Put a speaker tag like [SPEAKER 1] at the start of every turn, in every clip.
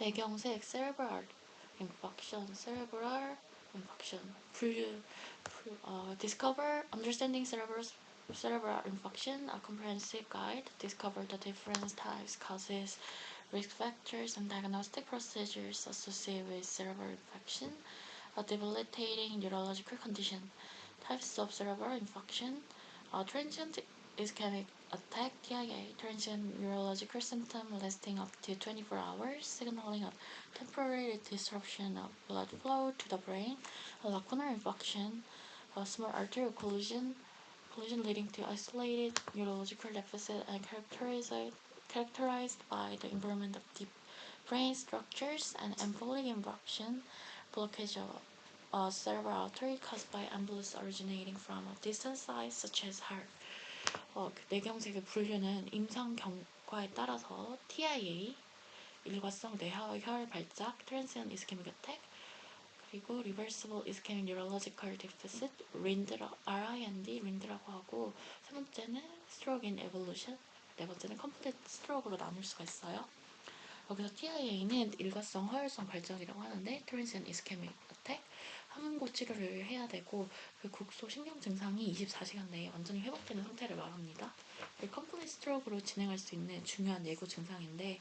[SPEAKER 1] 뇌경색 cerebral infarction, cerebral infarction. 불, 불, 어, discover understanding cerebral cerebral infarction, a comprehensive guide. Discover the different types, causes, risk factors, and diagnostic procedures associated with cerebral infection. A debilitating neurological condition. Types of cerebral infarction. A transient ischemic attack, TIA, transient neurological symptom lasting up to 24 hours, signaling a temporary disruption of blood flow to the brain, a lacunar infarction, a small arterial collision, collision leading to isolated neurological deficit and characterized, characterized by the involvement of deep brain structures and embolic infarction, blockage of a cerebral artery caused by embolus originating from a distant site such as heart. 어, 그 뇌경색의 분류는 임상 경과에 따라서 TIA, 일과성 뇌혈 발작, Transient Ischemic Attack, 그리고 Reversible Ischemic Neurological Deficit, RIND, RIND, RIND라고 하고 세 번째는 Stroke in Evolution, 네 번째는 Complete Stroke로 나눌 수가 있어요. 여기서 TIA는 일과성 허혈성 발작이라고 하는데 Transient Ischemic Attack, 항응고 치료를 해야 되고 그 국소 신경 증상이 24시간 내에 완전히 회복되는 상태를 말합니다. 컴플릿 스트로크로 진행할 수 있는 중요한 예고 증상인데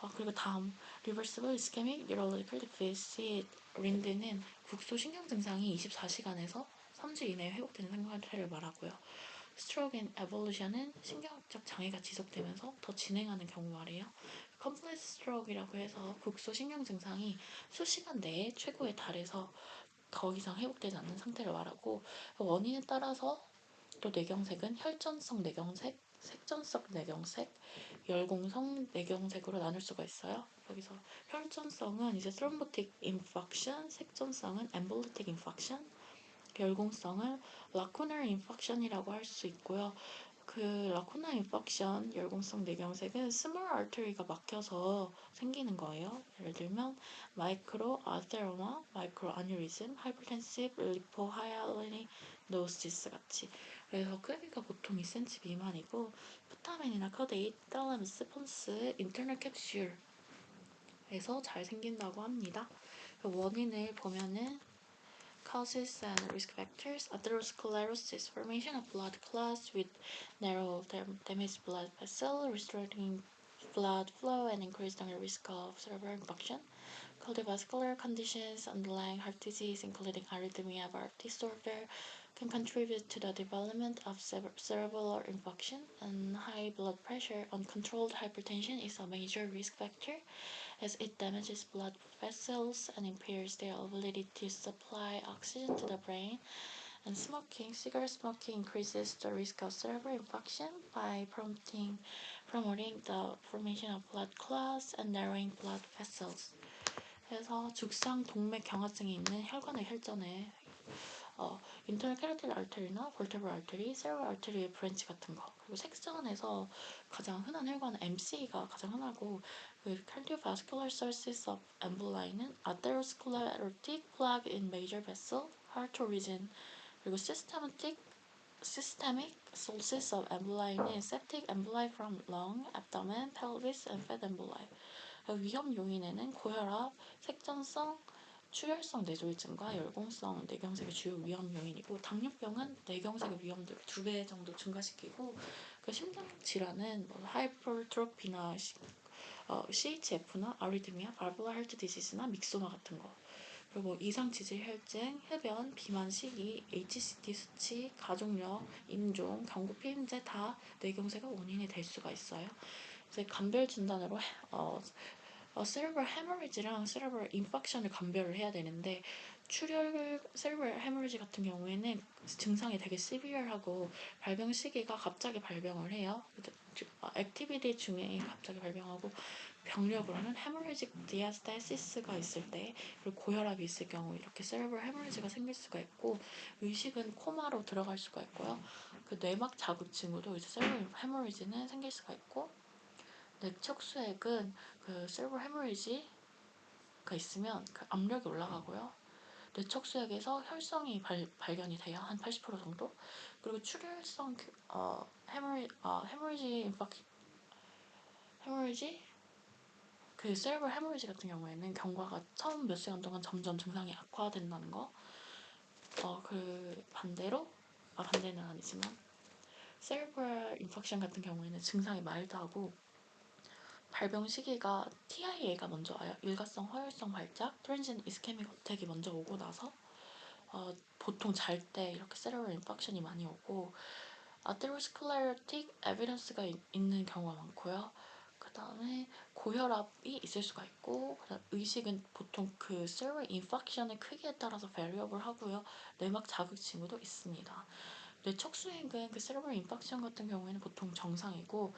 [SPEAKER 1] 어, 그리고 다음 Reversible Ischemic Neurological Deficit 린드는 국소 신경 증상이 24시간에서 3주 이내에 회복되는 상태를 말하고요. 스트로크 앤 에볼루션은 신경학적 장애가 지속되면서 더 진행하는 경우 말이에요. 컴플렉스 스트로크라고 해서 국소 신경 증상이 수시간 내에 최고에 달해서 더 이상 회복되지 않는 상태를 말하고 원인에 따라서 또 뇌경색은 혈전성 뇌경색, 색전성 뇌경색, 열공성 뇌경색으로 나눌 수가 있어요. 여기서 혈전성은 이제 thrombotic infarction, 색전성은 embolytic infarction, 열공성은 lacunar infarction이라고 할 수 있고요. 그 라쿠나 인팍션 열공성 뇌경색은 스몰 알터리가 막혀서 생기는 거예요. 예를 들면 마이크로 아테로마, 마이크로 아뉴리즘, 하이퍼텐시브 리포 하이알리노시스 같이 그래서 크기가 보통 2cm 미만이고 포타멘이나 커데이, 탈라미스, 폰스, 인터널 캡슐에서 잘 생긴다고 합니다. 그 원인을 보면은 causes and risk factors, atherosclerosis, formation of blood clots with narrow damaged blood vessel, restricting blood flow and increasing the risk of cerebral infarction, cardiovascular conditions, underlying heart disease, including arrhythmia, heart disorder, can contribute to the development of cerebral infarction, and high blood pressure. Uncontrolled hypertension is a major risk factor as it damages blood vessels and impairs their ability to supply oxygen to the brain. And smoking, cigarette smoking increases the risk of cerebral infarction by promoting, promoting the formation of blood clots and narrowing blood vessels. 그래서 죽상 동맥 경화증이 있는 혈관의 혈전에 어, 인터널 캐로티드 알테리나 볼테블 알테리, 세럴 알테리의 브랜치 같은 거 그리고 색전에서 가장 흔한 혈관은 MC가 가장 흔하고 그 cardiovascular sources of emboli는 atherosclerotic plaque in major vessel, heart origin 그리고 systematic systemic sources of emboli는 septic emboli from lung, abdomen, pelvis, and fat emboli 위험 요인에는 고혈압, 색전성 출혈성 뇌졸중과 열공성 뇌경색의 주요 위험 요인이고 당뇨병은 뇌경색의 위험도를 두 배 정도 증가시키고 그 심장 질환은 뭐 하이퍼트로피나 어, CHF나 아리드미아, 발블라 헬트 디시스나 믹소마 같은 거 그리고 이상 지질 혈증, 흡연, 비만 시기, HCT 수치, 가족력, 인종, 경구 피임제 다 뇌경색의 원인이 될 수가 있어요. 이제 감별 진단으로 어, 어, 세레벌 헤머리지랑 세레벌 인팍션을 감별을 해야 되는데 출혈 세레벌 헤머리지 같은 경우에는 증상이 되게 시비얼하고 발병 시기가 갑자기 발병을 해요. 액티비티 중에 갑자기 발병하고 병력으로는 헤머리직 디아스타시스가 있을 때 그리고 고혈압이 있을 경우 이렇게 세레벌 헤머리지가 생길 수가 있고 의식은 코마로 들어갈 수가 있고요. 그 뇌막 자극증으로 이제 세레벌 헤머리지는 생길 수가 있고 뇌척수액은 그 세르버 헤머리지가 있으면 그 압력이 올라가고요. 뇌척수액에서 혈성이 발, 발견이 돼요. 한 80% 정도. 그리고 출혈성 어, 헤머리, 어, 헤머리지 인팍 헤머리지 그 세레브럴 헤모리지 같은 경우에는 경과가 처음 몇 시간 동안 점점 증상이 악화된다는 거. 어, 그 반대로 아 반대는 아니지만 세레브럴 인팍션 같은 경우에는 증상이 마일드하고 발병 시기가 TIA가 먼저 와요. 일가성 허혈성 발작, 트랜진 이스케믹 어택이 먼저 오고 나서 어, 보통 잘 때 이렇게 세레브럴 인팍션이 많이 오고 아테로스클레로틱 에비던스가 있는 경우가 많고요. 그 다음에 고혈압이 있을 수가 있고 그다음 의식은 보통 그 세레브럴 인팍션의 크기에 따라서 베리어블 하고요. 내막 자극 징후도 있습니다. 뇌 척 수행은 그 세레브럴 인팍션 같은 경우에는 보통 정상이고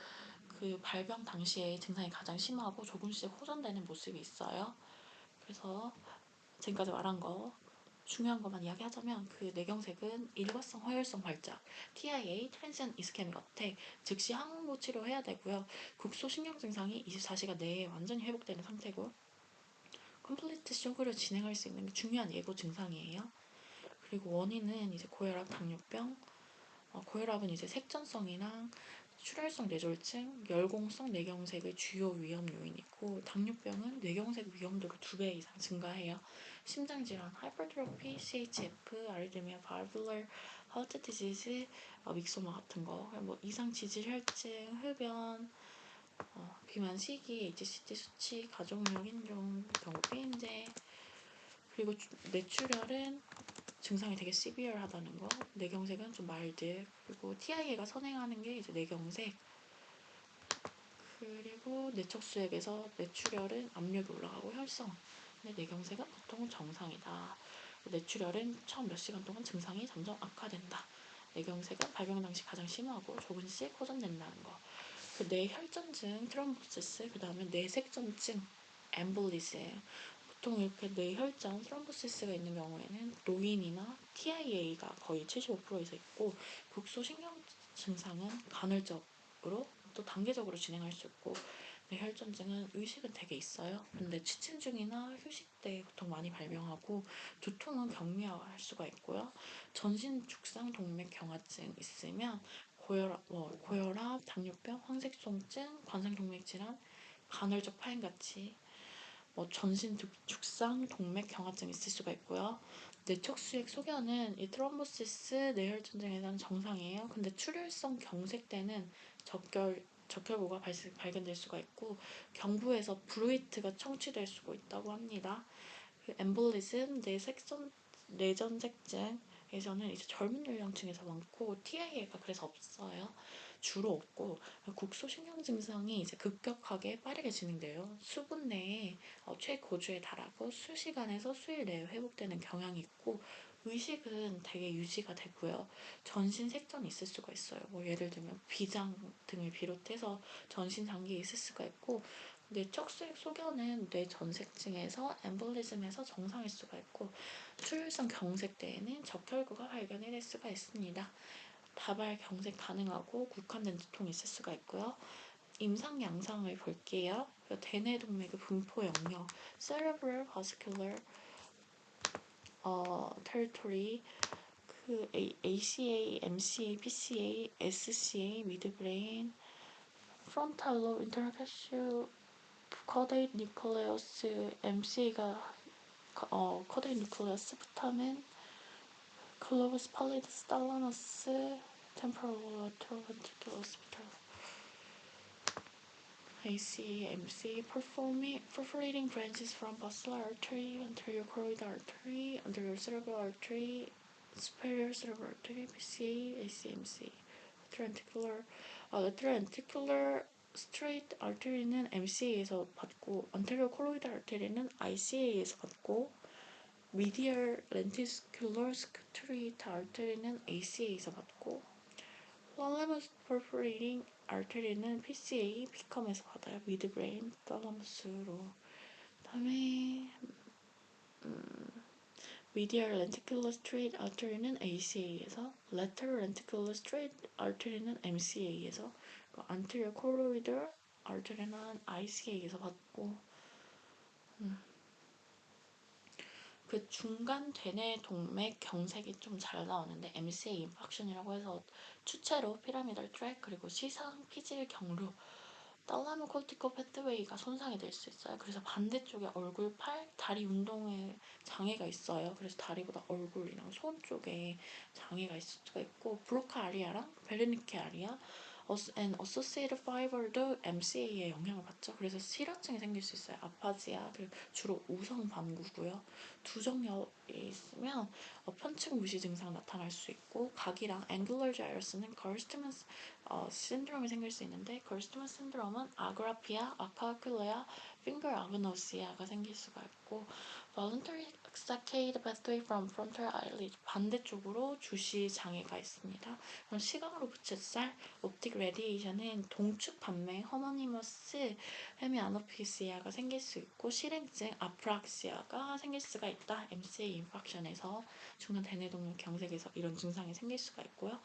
[SPEAKER 1] 그 발병 당시에 증상이 가장 심하고 조금씩 호전되는 모습이 있어요. 그래서 지금까지 말한 거 중요한 것만 이야기하자면 그 뇌경색은 일과성 허혈성 발작, TIA, 트랜지션 이스케믹 어택, 즉시 항응고 치료해야 되고요. 국소 신경 증상이 24시간 내에 완전히 회복되는 상태고 컴플리트 쇼크를 진행할 수 있는 중요한 예고 증상이에요. 그리고 원인은 이제 고혈압, 당뇨병, 어, 고혈압은 이제 색전성이나 출혈성 뇌졸중, 열공성 뇌경색의 주요 위험 요인이고 당뇨병은 뇌경색 위험도가 두배 이상 증가해요. 심장질환, 하이퍼트로피, CHF, 아리드미아, 발블러, 하트 디지즈, 어, 믹소마 같은 거, 뭐 이상 지질 혈증, 흡연, 어, 비만 시기, HCG 수치, 가족력 인종, 경고 피임제, 그리고 뇌출혈은 증상이 되게 시비얼하다는 거, 뇌경색은 좀 말드, 그리고 TIA가 선행하는 게 이제 뇌경색, 그리고 뇌척수액에서 뇌출혈은 압력이 올라가고 혈성, 근데 뇌경색은 보통 정상이다. 뇌출혈은 처음 몇 시간 동안 증상이 점점 악화된다. 뇌경색은 발병 당시 가장 심하고 조금씩 호전된다는 거. 그 뇌혈전증, 트럼보시스, 그 다음에 뇌색전증, 엠볼리즘, 보통 이렇게 뇌혈전, 트럼보시스가 있는 경우에는 노인이나 TIA가 거의 75% 이상 있고 국소신경 증상은 간헐적으로 또 단계적으로 진행할 수 있고 뇌혈전증은 의식은 되게 있어요. 근데 취침 중이나 휴식 때 보통 많이 발병하고 두통은 경미할 수가 있고요. 전신 죽상 동맥 경화증 있으면 고혈압, 뭐, 고혈압, 당뇨병, 황색소증, 관상동맥 질환, 간헐적 파인 같이 뭐 전신 죽상, 동맥 경화증 있을 수가 있고요. 뇌척수액 소견은 이 트롬보시스, 뇌혈전증에는 정상이에요. 근데 출혈성 경색 때는 적결 적혈구가 발견될 수가 있고 경부에서 브루이트가 청취될 수가 있다고 합니다. 그 엠볼리즘, 뇌색전, 뇌전색증에서는 이제 젊은 연령층에서 많고 TIA가 그래서 없어요. 주로 없고 국소신경 증상이 이제 급격하게 빠르게 진행돼요. 수분 내에 어, 최고주에 달하고 수시간에서 수일 내에 회복되는 경향이 있고 의식은 되게 유지가 되고요. 전신 색전이 있을 수가 있어요. 뭐 예를 들면 비장 등을 비롯해서 전신 장기 있을 수가 있고 뇌척수액 소견은 뇌전색증에서 엠볼리즘에서 정상일 수가 있고 출혈성 경색 때에는 적혈구가 발견이 될 수가 있습니다. 다발 경색 가능하고 국한된 두통이 있을 수가 있고요. 임상 양상을 볼게요. 대뇌 동맥의 분포 영역, cerebral vascular 어, territory, 그 ACA, MCA, PCA, SCA, midbrain, frontal lobe intercalated caudate nucleus, MCA가 어, caudate nucleus, 부 타멘, globus pallidus, thalamus, temporal ventricular hospital. AC, MC, performing, perforating branches from basilar artery, anterior choroidal artery, anterior cerebral artery, superior cerebral artery, PCA, ACMC, lateral 아, lateral anticular straight artery는 MCA에서 받고, anterior choroidal artery는 ICA에서 받고, lenticular scutellate artery는 ACA에서 받고, thalamus perforating artery는 PCA, 피컴에서 받아요. midbrain, thalamus로. 다음에 음, medial lenticular straight artery는 ACA에서, lateral lenticular straight artery는 MCA에서, anterior choroidal artery는 ICA에서 받고, 음. 그 중간 되뇌 동맥 경색이 좀 잘 나오는데 MCA 인팍션이라고 해서 추체로 피라미달 트랙 그리고 시상 피질 경로 달라모 콜티코 패트웨이가 손상이 될 수 있어요. 그래서 반대쪽에 얼굴, 팔, 다리 운동에 장애가 있어요. 그래서 다리보다 얼굴이랑 손 쪽에 장애가 있을 수가 있고 브로카 아리아랑 베르니케 아리아 and associated fiber도 MCA에 영향을 받죠. 그래서 실화증이 생길 수 있어요. 아파지아 그리고 주로 우성 반구고요. 두정열이 있으면 어, 편측 무시 증상 나타날 수 있고 각이랑 앵글러 자이러스는 걸스트만 어, 신드롬이 생길 수 있는데 걸스트만 신드롬은 아그라피아, 아카클레아, 핑거 아그노시아가 생길 수가 있고 voluntary saccade pathway from frontal eyelid 반대쪽으로 주시 장애가 있습니다. 그럼 시각으로 붙였살 옵틱 레디에이션은 동축 반매 허머니머스 헤미아노피시아가 생길 수 있고 실행증 아프락시아가 생길 수가 있다. MCA 인팍션에서 중간 대뇌동맥 경색에서 이런 증상이 생길 수가 있고요.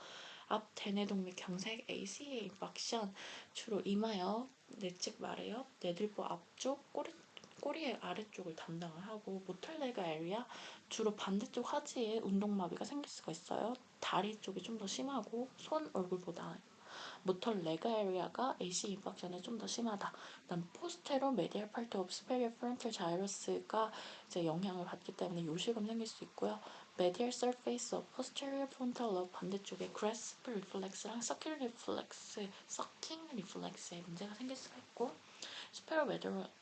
[SPEAKER 1] 앞 대뇌동맥 경색 ACA 인팍션 주로 이마옆, 내측 말에옆, 내들보 앞쪽, 꼬리 꼬리의 아래쪽을 담당을 하고 모탈레가 에리아 주로 반대쪽 하지에 운동마비가 생길 수가 있어요. 다리 쪽이 좀 더 심하고 손 얼굴보다 모털 레그 에리아가 AC 인팍션에 좀 더 심하다. 그다음 포스테로 메디얼 팔트 오브 스페리어 프론탈 자이러스가 이제 영향을 받기 때문에 요실금 생길 수 있고요. 메디얼 서페이스 오브 포스테리어 프론탈 로브 반대쪽에 그래스프 리플렉스랑 서킹 리플렉스, 서킹 리플렉스에 문제가 생길 수가 있고 스페로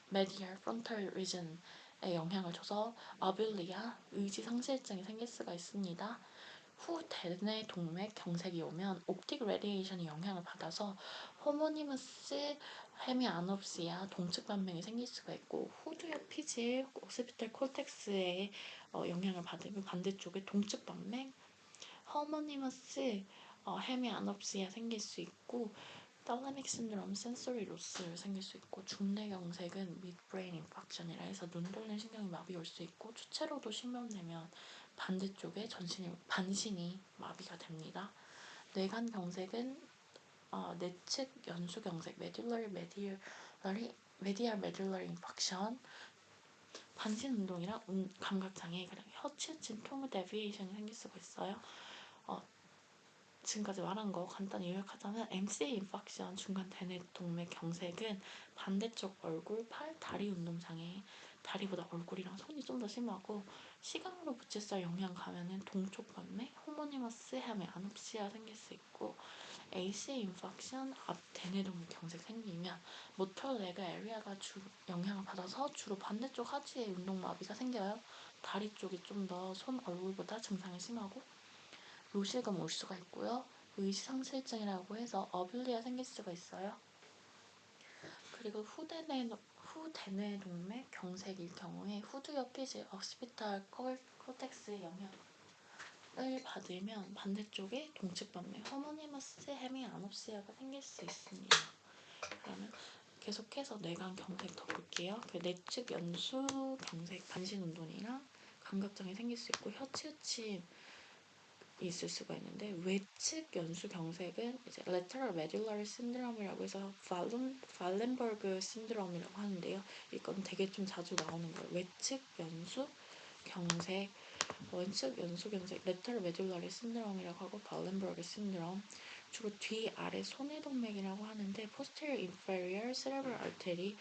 [SPEAKER 1] 메디얼, 프론탈 리전에 영향을 줘서 어빌리아, 의지 상실증이 생길 수가 있습니다. 후 대뇌 동맥 경색이 오면 옵틱 레디에이션이 영향을 받아서 호모니머스 헤미아놉시아 동측 반명이 생길 수가 있고 후두엽 피질 오스피탈 콜텍스에 어, 영향을 받으면 반대쪽에 동측 반맥 허모니머스 어, 헤미아놉시아 생길 수 있고 달라믹 신드롬 센소리 로스 생길 수 있고 중뇌경색은 midbrain infarction이라 해서 눈 돌리는 신경이 마비 올 수 있고 추체로도 심염되면 반대쪽에 전신이 반신이 마비가 됩니다. 뇌간 경색은 어, 내측 연수 경색, 메디얼러리 메디알 메듈러리 인팍션 반신 운동이랑 운, 감각 장애, 그리고 혀치우친 통우 데비에이션이 생길 수가 있어요. 어, 지금까지 말한 거 간단히 요약하자면 MCA 인팍션 중간 대뇌 동맥 경색은 반대쪽 얼굴, 팔, 다리 운동 장애, 다리보다 얼굴이랑 손이 좀더 심하고 시간으로 부채살 영향 가면은 동쪽 반맥, 호모니머스 헤메 아놉시아 생길 수 있고 AC 인팍션 앞 대뇌동맥 경색 생기면 모터 레그 에리아가 주 영향을 받아서 주로 반대쪽 하지에 운동 마비가 생겨요. 다리 쪽이 좀 더 손 얼굴보다 증상이 심하고 요실금 올 수가 있고요. 의지상실증이라고 해서 어빌리아 생길 수가 있어요. 그리고 후대뇌 후 대뇌 동맥 경색일 경우에 후두엽 피질 억시피탈 콜텍스 영향을 받으면 반대쪽에 동측 반맥 허모니머스 헤미 아놉시아가 생길 수 있습니다. 그러면 계속해서 뇌관 경색 더 볼게요. 그 내측 연수 경색 반신 운동이랑 감각장애 생길 수 있고 혀치우침 있을 수가 있는데 외측 연수 경색은 이제 lateral medullary syndrome이라고 해서 발렌 발렌버그 신드롬이라고 하는데요. 이건 되게 좀 자주 나오는 거예요. 외측 연수 경색, 왼측 연수 경색, lateral medullary syndrome이라고 하고 발렌버그 신드롬 주로 뒤 아래 손해동맥이라고 하는데 posterior inferior cerebral artery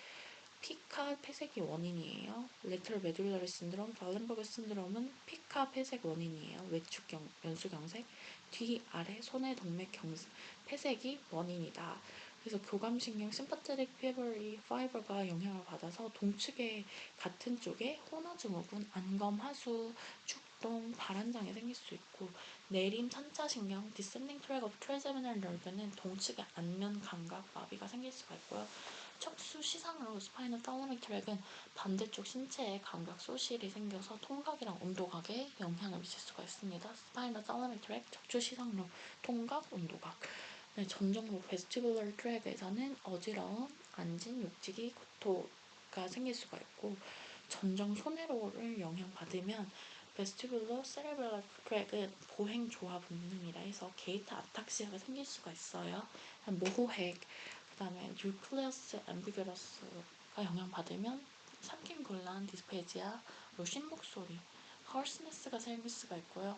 [SPEAKER 1] 피카 폐색이 원인이에요. 레터럴 메듈러리 신드롬, 발렌버그 신드롬은 피카 폐색 원인이에요. 외축 경, 연수 경색, 뒤 아래 손의 동맥 경색, 폐색이 원인이다. 그래서 교감신경 심파테릭 피버리 파이버가 영향을 받아서 동측의 같은 쪽에 호너 증후군, 안검, 하수, 축동, 발한장애 생길 수 있고 내림 산차신경, 디센딩 트랙 오브 트레제미널 nerve는 동측의 안면 감각 마비가 생길 수가 있고요. 척수 시상으로 스파이널 탈라믹 트랙은 반대쪽 신체에 감각 소실이 생겨서 통각이랑 온도각에 영향을 미칠 수가 있습니다. 스파이널 탈라믹 트랙 척추 시상로 통각, 온도각 네, 전정로 베스티블러 트랙에서는 어지러움, 안진, 욕지기, 구토가 생길 수가 있고 전정 손해로를 영향받으면 베스티블러 세레브럴 트랙은 보행 조합 운동이라 해서 게이트 아탁시아가 생길 수가 있어요. 모호핵, 그 다음에 뉴클레어스 앰비그러스가 영향받으면 삼킴 곤란, 디스페지아, 뭐 쉰목소리, 헐스네스가 생길 수가 있고요.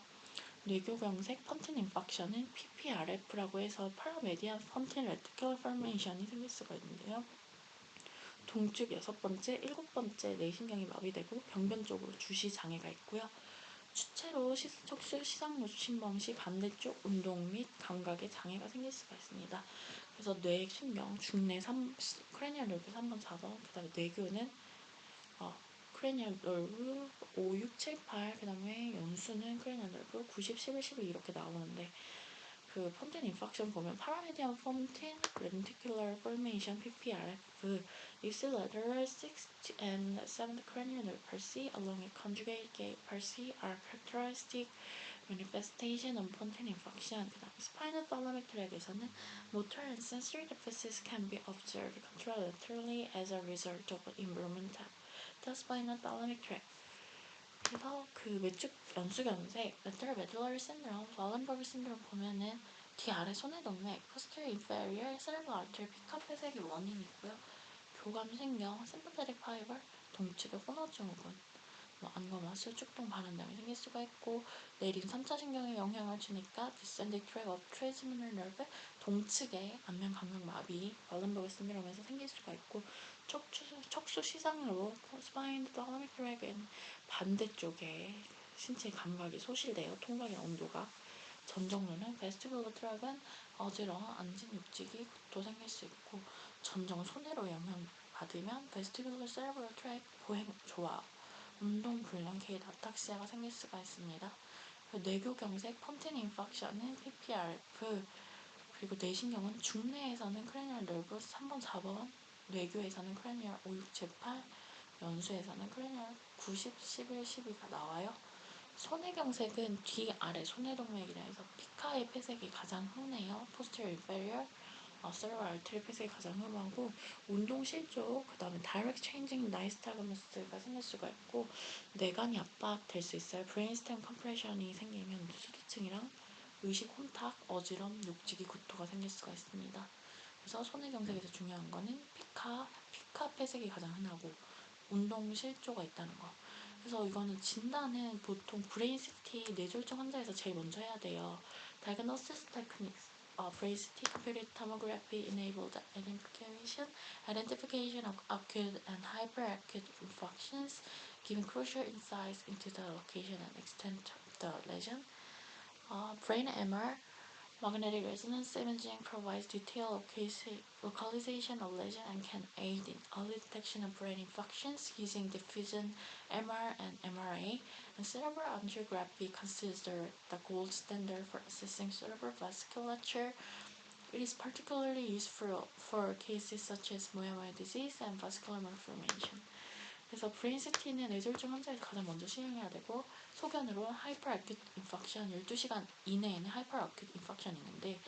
[SPEAKER 1] 뇌교경색 펀틴 인팍션은 PPRF라고 해서 파라메디안 펀틴 레티큘러 포메이션이 생길 수가 있는데요. 동쪽 여섯 번째, 일곱 번째 뇌신경이 마비되고 병변 쪽으로 주시 장애가 있고요. 추체로 시, 척수 시상노 침범 시 반대쪽 운동 및 감각에 장애가 생길 수가 있습니다. 그래서 뇌 신경 중뇌 3, 크레니얼 nerve 3번 4번 그 다음에 뇌교는 어, 크레니얼 nerve 5, 6, 7, 8그 다음에 연수는 크레니얼 nerve 90, 11, 12 이렇게 나오는데 그 폰틴 인팍션 보면 파라메디안 폰틴 렌티큘러 포메이션 PPRF the lateral 6th and 7th cranial nerve palsy along with conjugate gait palsy are characteristic manifestation 인팍션 그 다음에 spinal thalamic track에서는 motor and sensory deficits can be observed contralaterally as a result of involvement the spinal thalamic tract 그래서 그 외축 연수견색, lateral medullary syndrome, Wallenberg syndrome 보면은 뒤 아래 손해동맥, posterior inferior cerebral artery 피카 폐색이 원인이 있고요. 교감신경, sympathetic fiber, 동측의 혼화증후군, 뭐 안검하 수축동 발현장이 생길 수가 있고 내린 3차 신경에 영향을 주니까 descending tract of trigeminal nerve, 동측의 안면 감각 마비, 발렌버그 신드롬에서 생길 수가 있고 척추, 척수 시상으로 spine thalamic track은 반대쪽에 신체 감각이 소실돼요. 통각의 온도가. 전정류는 베스티블러 트랙은 어지러워 앉은 육직이 구토 생길 수 있고 전정 손해로 영향 받으면 베스티블러 세레브럴 트랙 보행 조화, 운동 불량 케이드 아탁시아가 생길 수가 있습니다. 뇌교경색 펀틴 인팍션은 PPRF 그리고 뇌신경은 중뇌에서는 크레니얼 nerve 3번 4번 뇌교에서는 크레니얼 5, 6, 7, 8 연수에서는 크레니얼 90, 11, 12가 나와요. 손해경색은 뒤 아래 손해동맥이라 해서 피카의 폐색이 가장 흔해요. posterior inferior, 어, artery 폐색이 가장 흔하고 운동 실조, 그 다음에 direct changing nystagmus가 생길 수가 있고 뇌관이 압박될 수 있어요. brainstem compression이 생기면 수두층이랑 의식 혼탁, 어지럼, 육직이 구토가 생길 수가 있습니다. 그래서 손해경색에서 중요한 거는 피카, 피카 폐색이 가장 흔하고 운동 실조가 있다는 거. 그래서 이거는 진단은 보통 브레인 시티 뇌졸중 환자에서 제일 먼저 해야 돼요. Uh, brain CT, computed tomography enabled identification, identification of acute and hyperacute infarctions, giving crucial insights into the location and extent of the lesion. Uh, brain MR, magnetic resonance imaging provides detailed locasi- localization of lesion and can aid in early detection of brain infarctions using diffusion MR and MRA. And cerebral angiography considered the gold standard for assessing cerebral vasculature. It is particularly useful for cases such as 모야모야 disease and vascular malformation. 그래서 브레인시티는 뇌졸중 환자에서 가장 먼저 시행해야 되고 소견으로 hyperacute infarction 12시간 이내에는 hyperacute infarction 있는데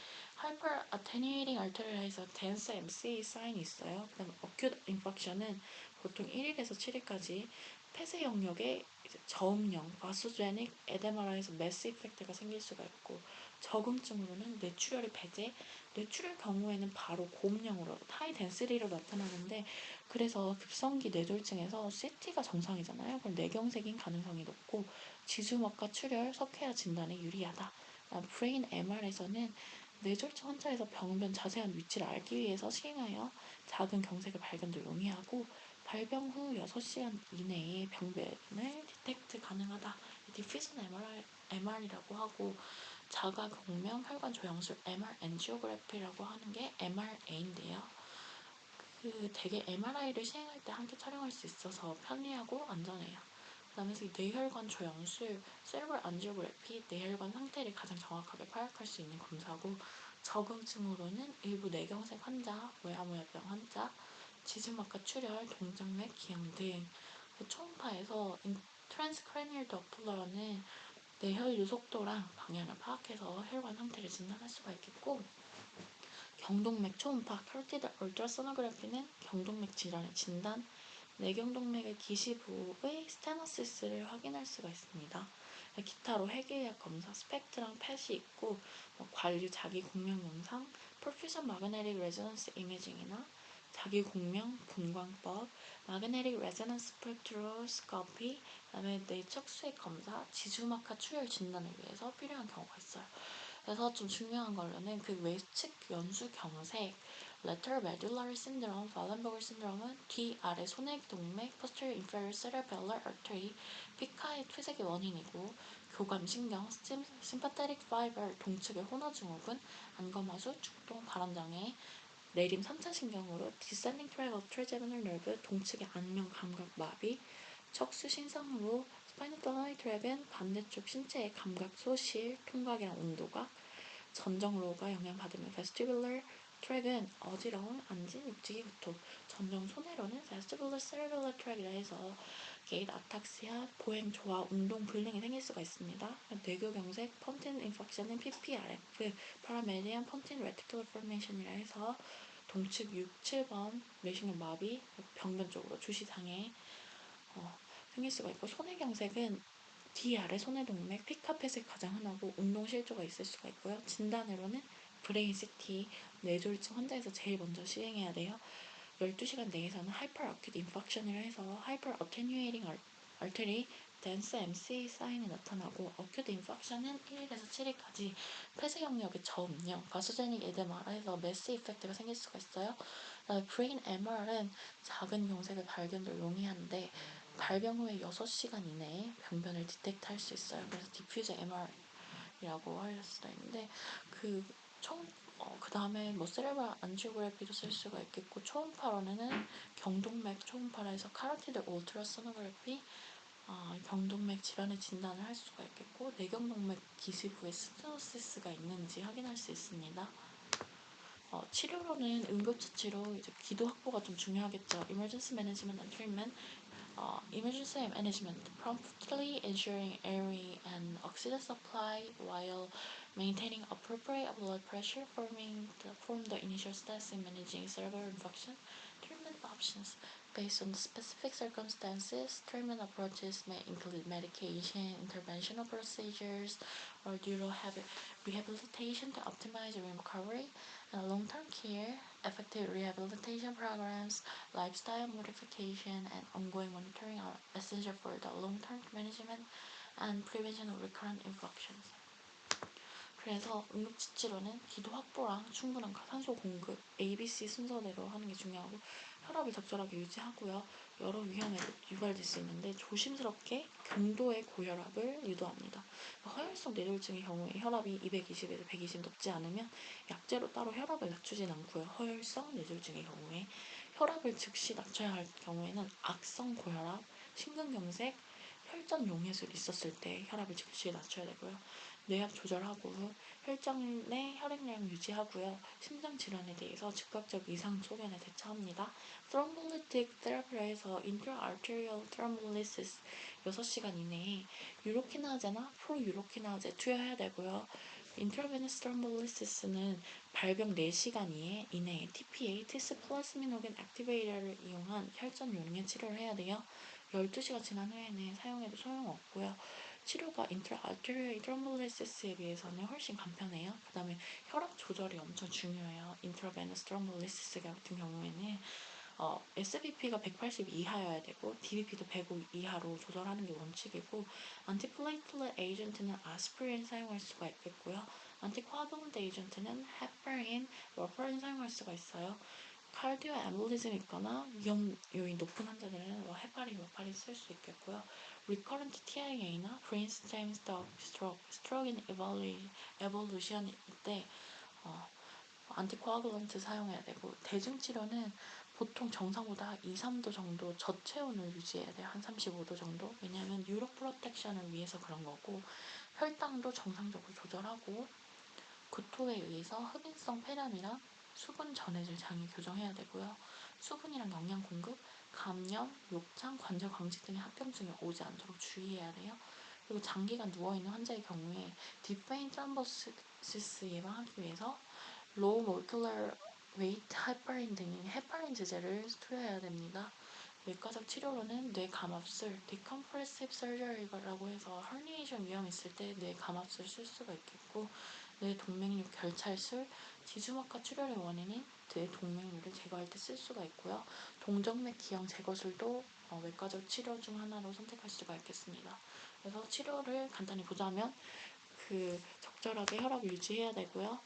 [SPEAKER 1] hyper attenuating arterial에서 dense MC 사인이 있어요. 그다음 acute infarction은 보통 1일에서 7일까지 폐쇄 영역에 저음령, 바소제닉, 에데마라에서 메스 이펙트가 생길 수가 있고 저금증으로는 뇌출혈이 배제, 뇌출혈 경우에는 바로 고음령으로 하이 덴스리로 나타나는데 그래서 급성기 뇌졸중에서 CT가 정상이잖아요. 그럼 뇌경색인 가능성이 높고 지주막과 출혈, 석회화 진단에 유리하다. 브레인 MR에서는 뇌졸중 환자에서 병변 자세한 위치를 알기 위해서 시행하여 작은 경색의 발견도 용이하고 발병 후 6시간 이내에 병변을 디텍트 가능하다. 디퓨전 MR, MR이라고 하고 자가 공명 혈관 조영술 MR 엔지오그래피라고 하는 게 MRA인데요. 그 되게 MRI를 시행할 때 함께 촬영할 수 있어서 편리하고 안전해요. 그다음에 뇌혈관 조영술, 세르벌 안지오그래피, 뇌혈관 상태를 가장 정확하게 파악할 수 있는 검사고 적응증으로는 일부 뇌경색 환자, 모야모야병 환자, 지주막과 출혈, 동정맥, 기형 등 초음파에서 트랜스크레니얼 더플러는 뇌혈류 속도랑 방향을 파악해서 혈관 상태를 진단할 수가 있겠고 경동맥 초음파 카로티드 울트라소노그래피는 경동맥 질환의 진단, 뇌경동맥의 기시부의 스테노시스를 확인할 수가 있습니다. 기타로 해계약 검사, 스펙트랑 펫이 있고 뭐 관류 자기 공명 영상, 퍼퓨전 마그네틱 레조넌스 이미징이나 자기 공명 분광법, magnetic resonance spectroscopy, 그다음에 뇌 척 수액 검사, 지주막하 출혈 진단을 위해서 필요한 경우가 있어요. 그래서 좀 중요한 걸로는 그 외측 연수 경색, lateral medullary syndrome, 발렌버그 신드롬은 뒤 아래 손해 동맥, posterior inferior cerebellar artery, 피카의 퇴색의 원인이고 교감신경, sympathetic fiber, 동측의 혼화증후군, 안검하수, 축동, 발원장애, 내림 3차 신경으로 descending tract of trigeminal nerve, 동측의 안면 감각 마비, 척수 신상으로 스파이노톨라이 트랙은 반대쪽 신체의 감각 소실, 통각이랑 온도각, 전정로가 영향받으면 vestibular 트랙은 어지러움, 안진, 육지기 구토, 전정 손해로는 vestibular cerebellar 트랙이라 해서 게이트 아탁시아, 보행 조화, 운동 불능이 생길 수가 있습니다. 뇌교경색, 펀틴 인팍션은 PPRF, 파라메디안 펀틴 레티큘러 포메이션이라 해서 동측 6, 7번 뇌신경 마비, 병변 쪽으로 주시장애 어, 생길 수가 있고 손해경색은 뒤 아래 손해동맥, 피카펫이 가장 흔하고 운동 실조가 있을 수가 있고요. 진단으로는 브레인 CT, 뇌졸중 환자에서 제일 먼저 시행해야 돼요. 12시간 내에서는 hyper acute infarction이라 해서 hyper attenuating artery dense MC 사인이 나타나고 acute infarction은 1일에서 7일까지 폐쇄 영역의 저음량, 바소제닉 에데마라 해서 메스 이펙트가 생길 수가 있어요. 브레인 MR은 작은 경색을 발견을 용이한데 발병 후에 6시간 이내에 병변을 디텍트 할 수 있어요. 그래서 디퓨저 MR이라고 할 수도 있는데 그 처음 어, 그 다음에 뭐 세레브랄 안지오그래피도 쓸 수가 있겠고 초음파로는 경동맥 초음파라해서 카로티드 울트라소노그래피 어, 경동맥 질환의 진단을 할 수가 있겠고 뇌경동맥 기습부에 스테노시스가 있는지 확인할 수 있습니다. 어, 치료로는 응급처치로 이제 기도 확보가 좀 중요하겠죠. Emergency Management and Treatment uh, emergency management, promptly ensuring air and oxygen supply while maintaining appropriate blood pressure forming the, form the initial steps in managing cerebral infarction. Treatment options based on specific circumstances, treatment approaches may include medication, interventional procedures, or neuro rehabilitation to optimize recovery, and long-term care, effective rehabilitation programs, lifestyle modification, and ongoing monitoring are essential for the long-term management and prevention of recurrent infections. 그래서 응급처치로는 기도 확보랑 충분한 산소 공급, ABC 순서대로 하는 게 중요하고 혈압을 적절하게 유지하고요. 여러 위험에 유발될 수 있는데 조심스럽게 경도의 고혈압을 유도합니다. 허혈성 뇌졸중의 경우에 혈압이 220에서 120 높지 않으면 약제로 따로 혈압을 낮추진 않고요. 허혈성 뇌졸중의 경우에 혈압을 즉시 낮춰야 할 경우에는 악성 고혈압, 심근경색, 혈전 용해술 있었을 때 혈압을 즉시 낮춰야 되고요. 뇌압 조절하고 혈장 내 혈액량 유지하고요. 심장 질환에 대해서 즉각적 이상 소견에 대처합니다. thrombolytic therapy에서 intra-arterial thrombolysis 6시간 이내에 유로키나제나 프로유로키나제 투여해야 되고요. 인트라베너스 트롬볼리시스는 발병 4시간 이내에 TPA, 티스 플라스미노겐 액티베이터를 이용한 혈전 용해 치료를 해야 돼요. 12시간 지난 후에는 사용해도 소용없고요. 치료가 인트라알테리얼 트롬볼리시스에 비해서는 훨씬 간편해요. 그 다음에 혈압 조절이 엄청 중요해요. 인트라베너스 트롬볼리시스 같은 경우에는 어, SBP가 180 이하여야 되고 DBP도 105 이하로 조절하는 게 원칙이고 안티플레이틀렛 에이전트는 아스피린 사용할 수가 있겠고요. 안티코아글런트 에이전트는 헤파린, 워퍼린 사용할 수가 있어요. 카디오 엠볼리즘 있거나 위험 요인 높은 환자들은 뭐 헤파린, 워파린 쓸 수 있겠고요. Recurrent TIA나 brainstem stroke, stroke in evolution 때 어, 안티코아글런트 사용해야 되고 대중치료는 보통 정상보다 2, 3도 정도 저체온을 유지해야 돼요. 한 35도 정도. 왜냐하면 유로 프로텍션을 위해서 그런 거고 혈당도 정상적으로 조절하고 구토에 의해서 흡인성 폐렴이랑 수분 전해질 장애 교정해야 되고요. 수분이랑 영양 공급, 감염, 욕창, 관절 광직 등의 합병증이 오지 않도록 주의해야 돼요. 그리고 장기간 누워있는 환자의 경우에 딥페인 트럼보시스 예방하기 위해서 로우 몰큘러 웨이트 헤파린 등의 헤파린 제제를 투여해야 됩니다. 외과적 치료로는 뇌 감압술, 디컴프레시브 서저리라고 해서 herniation 위험 있을 때 뇌 감압술 쓸 수가 있겠고 뇌 동맥류 결찰술, 지주막과 출혈의 원인인 뇌 동맥류를 제거할 때 쓸 수가 있고요. 동정맥 기형 제거술도 어, 외과적 치료 중 하나로 선택할 수가 있겠습니다. 그래서 치료를 간단히 보자면 그 적절하게 혈압 유지해야 되고요.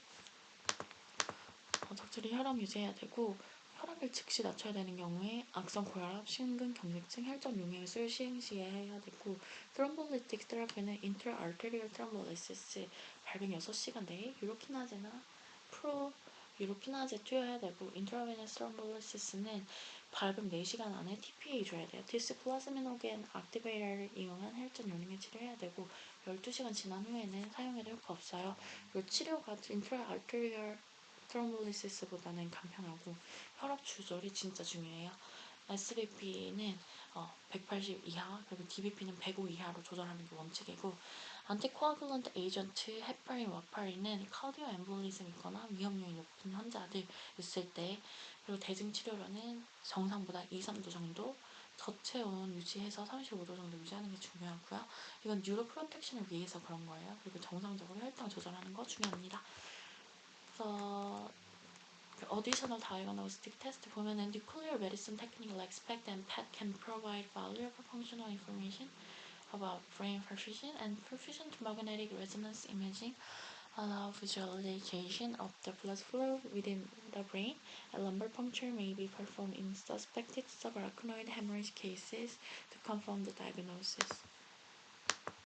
[SPEAKER 1] 어, 적절히 혈압 유지해야 되고 혈압을 즉시 낮춰야 되는 경우에 악성 고혈압, 심근 경색증, 혈전 용액술 시행시해야 되고 트롬볼리틱 테라피는 인트라알테리얼 트롬볼리시스 발병 6시간 내에 유로키나제나 프로 유로키나제 투여해야 되고 인트라베너스 트롬볼리시스는 발병 4시간 안에 TPA 줘야 돼요. 디스 플라스미노겐 액티베이터를 이용한 혈전 용액 치료해야 되고 12시간 지난 후에는 사용해도 효과 없어요. 이 치료가 인트라 알테리얼 트롬볼리시스보다는 간편하고 혈압 조절이 진짜 중요해요. SBP는 어, 180 이하 그리고 DBP는 105 이하로 조절하는 게 원칙이고 안티코아굴런트 에이전트 헤파린, 와파린은 카디오 엠볼리즘 있거나 위험률이 높은 환자들 있을 때 그리고 대증 치료로는 정상보다 2, 3도 정도 저체온 유지해서 35도 정도 유지하는 게 중요하고요. 이건 뉴로 프로텍션을 위해서 그런 거예요. 그리고 정상적으로 혈당 조절하는 거 중요합니다. 그래서 additional diagnostic test 보면은 nuclear medicine technique like SPECT and PET can provide valuable functional information about brain perfusion and perfusion magnetic resonance imaging allow visualization of the blood flow within the brain. A lumbar puncture may be performed in suspected subarachnoid hemorrhage cases to confirm the diagnosis.